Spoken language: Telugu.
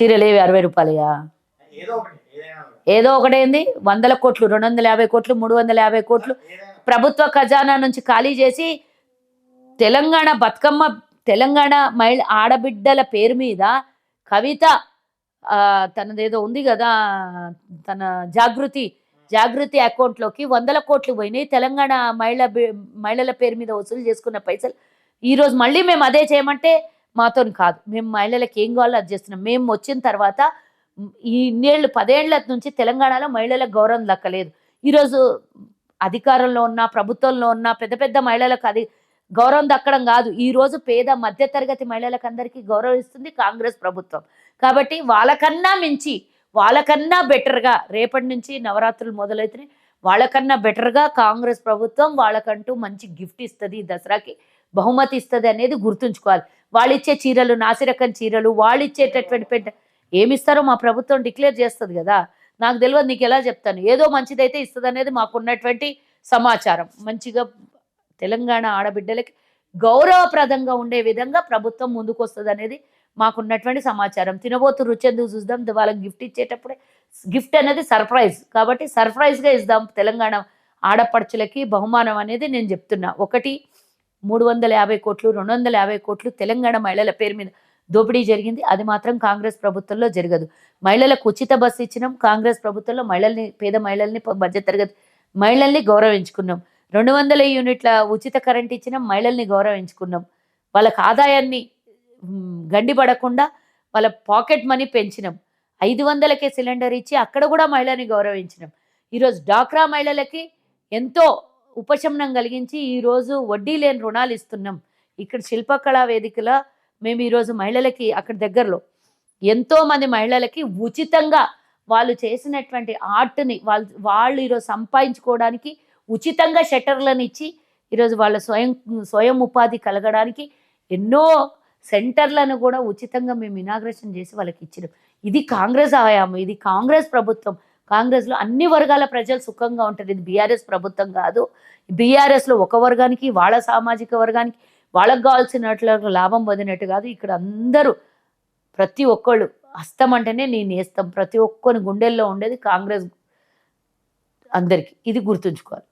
చీరలేవి అరవై రూపాయలయా? ఏదో ఒకటేంది వందల కోట్లు రెండు వందల యాభై కోట్లు మూడు వందల యాభై కోట్లు ప్రభుత్వ ఖజానా నుంచి ఖాళీ చేసి తెలంగాణ బతుకమ్మ తెలంగాణ మహిళ ఆడబిడ్డల పేరు మీద కవిత తనదేదో ఉంది కదా తన జాగృతి జాగృతి అకౌంట్లోకి వందల కోట్లు పోయినాయి. తెలంగాణ మహిళ మహిళల పేరు మీద వసూలు చేసుకున్న పైసలు. ఈరోజు మళ్ళీ మేము అదే చేయమంటే మాతో కాదు. మేము మహిళలకు ఏం కావాలో అది చేస్తున్నాం. మేము వచ్చిన తర్వాత ఈ ఇన్నేళ్ళు పదేళ్ళ నుంచి తెలంగాణలో మహిళలకు గౌరవం దక్కలేదు. ఈరోజు అధికారంలో ఉన్న ప్రభుత్వంలో ఉన్న పెద్ద పెద్ద మహిళలకు అది గౌరవం దక్కడం కాదు. ఈరోజు పేద మధ్యతరగతి మహిళలకు అందరికీ గౌరవిస్తుంది కాంగ్రెస్ ప్రభుత్వం. కాబట్టి వాళ్ళకన్నా మించి వాళ్ళకన్నా బెటర్గా రేపటి నుంచి నవరాత్రులు మొదలవుతున్నాయి వాళ్ళకన్నా బెటర్గా కాంగ్రెస్ ప్రభుత్వం వాళ్ళకంటూ మంచి గిఫ్ట్ ఇస్తుంది ఈ దసరాకి బహుమతి ఇస్తుంది అనేది గుర్తుంచుకోవాలి. వాళ్ళు ఇచ్చే చీరలు నాసిరకం చీరలు వాళ్ళు ఇచ్చేటటువంటి పెద్ద ఏమిస్తారో మా ప్రభుత్వం డిక్లేర్ చేస్తుంది కదా. నాకు తెలియదు నీకు ఎలా చెప్తాను? ఏదో మంచిదైతే ఇస్తుంది అనేది మాకున్నటువంటి సమాచారం. మంచిగా తెలంగాణ ఆడబిడ్డలకి గౌరవప్రదంగా ఉండే విధంగా ప్రభుత్వం ముందుకు వస్తుంది అనేది మాకున్నటువంటి సమాచారం. తినబోతు రుచెందుకు చూద్దాం. వాళ్ళకి గిఫ్ట్ ఇచ్చేటప్పుడే గిఫ్ట్ అనేది సర్ప్రైజ్. కాబట్టి సర్ప్రైజ్గా ఇద్దాం తెలంగాణ ఆడపడుచులకి బహుమానం అనేది నేను చెప్తున్నా. ఒకటి మూడు వందల యాభై కోట్లు రెండు వందల యాభై కోట్లు తెలంగాణ మహిళల పేరు మీద దోపిడీ జరిగింది. అది మాత్రం కాంగ్రెస్ ప్రభుత్వంలో జరగదు. మహిళలకు ఉచిత బస్సు ఇచ్చినాం. కాంగ్రెస్ ప్రభుత్వంలో మహిళల్ని పేద మహిళల్ని మధ్యతరగతి మహిళల్ని గౌరవించుకున్నాం. రెండు వందల యూనిట్ల ఉచిత కరెంట్ ఇచ్చినాం. మహిళల్ని గౌరవించుకున్నాం. వాళ్ళకి ఆదాయాన్ని గడ్డి పడకుండా వాళ్ళ పాకెట్ మనీ పెంచినాం. ఐదు వందలకే సిలిండర్ ఇచ్చి అక్కడ కూడా మహిళని గౌరవించినాం. ఈరోజు డాక్రా మహిళలకి ఎంతో ఉపశమనం కలిగించి ఈరోజు వడ్డీ లేని రుణాలు ఇస్తున్నాం. ఇక్కడ శిల్పకళా వేదికలో మేము ఈరోజు మహిళలకి అక్కడ దగ్గరలో ఎంతోమంది మహిళలకి ఉచితంగా వాళ్ళు చేసినటువంటి ఆర్ట్ని వాళ్ళు వాళ్ళు ఈరోజు సంపాదించుకోవడానికి ఉచితంగా షట్టర్లను ఇచ్చి ఈరోజు వాళ్ళ స్వయం స్వయం ఉపాధి కలగడానికి ఎన్నో సెంటర్లను కూడా ఉచితంగా మేము ఇనాగ్రేషన్ చేసి వాళ్ళకి ఇచ్చినాం ఇది కాంగ్రెస్ హయాము ఇది కాంగ్రెస్ ప్రభుత్వం. కాంగ్రెస్లో అన్ని వర్గాల ప్రజలు సుఖంగా ఉంటారు. ఇది బీఆర్ఎస్ ప్రభుత్వం కాదు. బీఆర్ఎస్లో ఒక వర్గానికి వాళ్ళ సామాజిక వర్గానికి వాళ్ళకు కావాల్సినట్లు లాభం పొందినట్టు కాదు. ఇక్కడ అందరూ ప్రతి ఒక్కళ్ళు హస్తం అంటేనే నేను వేస్తాం ప్రతి ఒక్కరి గుండెల్లో ఉండేది కాంగ్రెస్ అందరికీ. ఇది గుర్తుంచుకోవాలి.